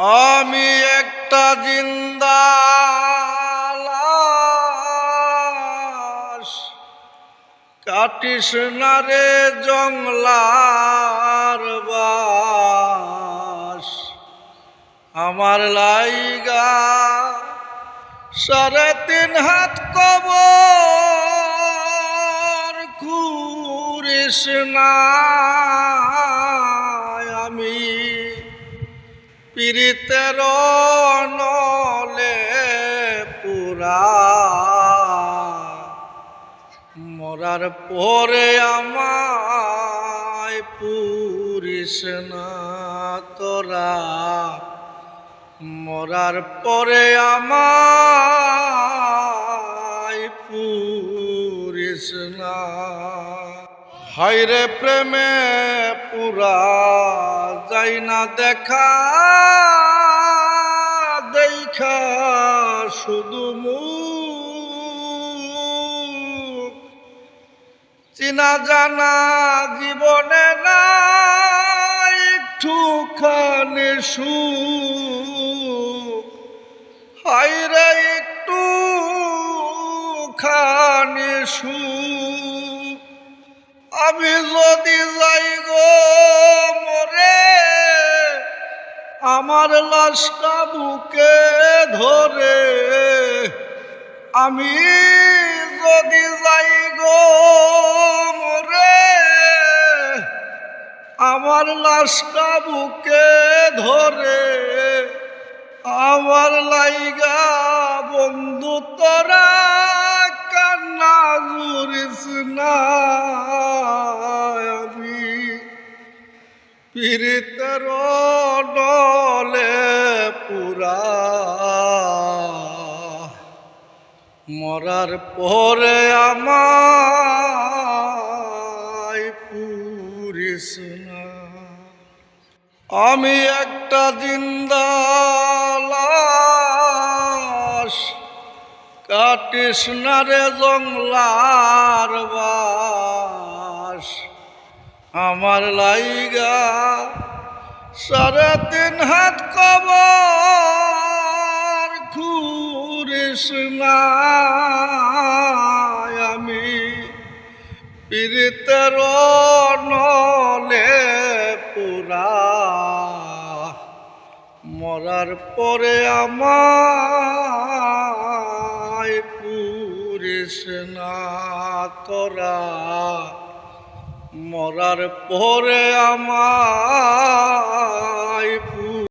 আমি একটা জিন্দা। কাটিস না রে জংলার বাস আমার লাইগা সাড়ে তিন হাত কবর খুরিস না পীড়িতের নলে পুরা। মরার পরে আমায় পুরিস না তোরা। মরার পরে আমায় পুরিস না। হাইরে প্রেমে পুরা যাই না দেখা দেখা শুধু মুখ। চিনা জানা জীবনে না একটুখানি সুখ। হাইরে একটু খানি সুখ। আমি যদি যাই গো মরে, আমার লাশটা বুকে ধরে, আমি যদি যাই গো মরে, আমার লাশটা বুকে ধরে, আমার লাইগা বন্ধু তোরা জুরিস না আমি। পীড়িতের নলে পুরা। মরার পরে আমায় পুরিস না। আমি একটা জিন্দা কাটিস না রে জংলার বাস। আমার লাইগা সাড়ে তিন হাত খুরিস আমি। পীড়িতের নলে পুরা। মরার পরে আমায় না তোরা মরার পরে আমায়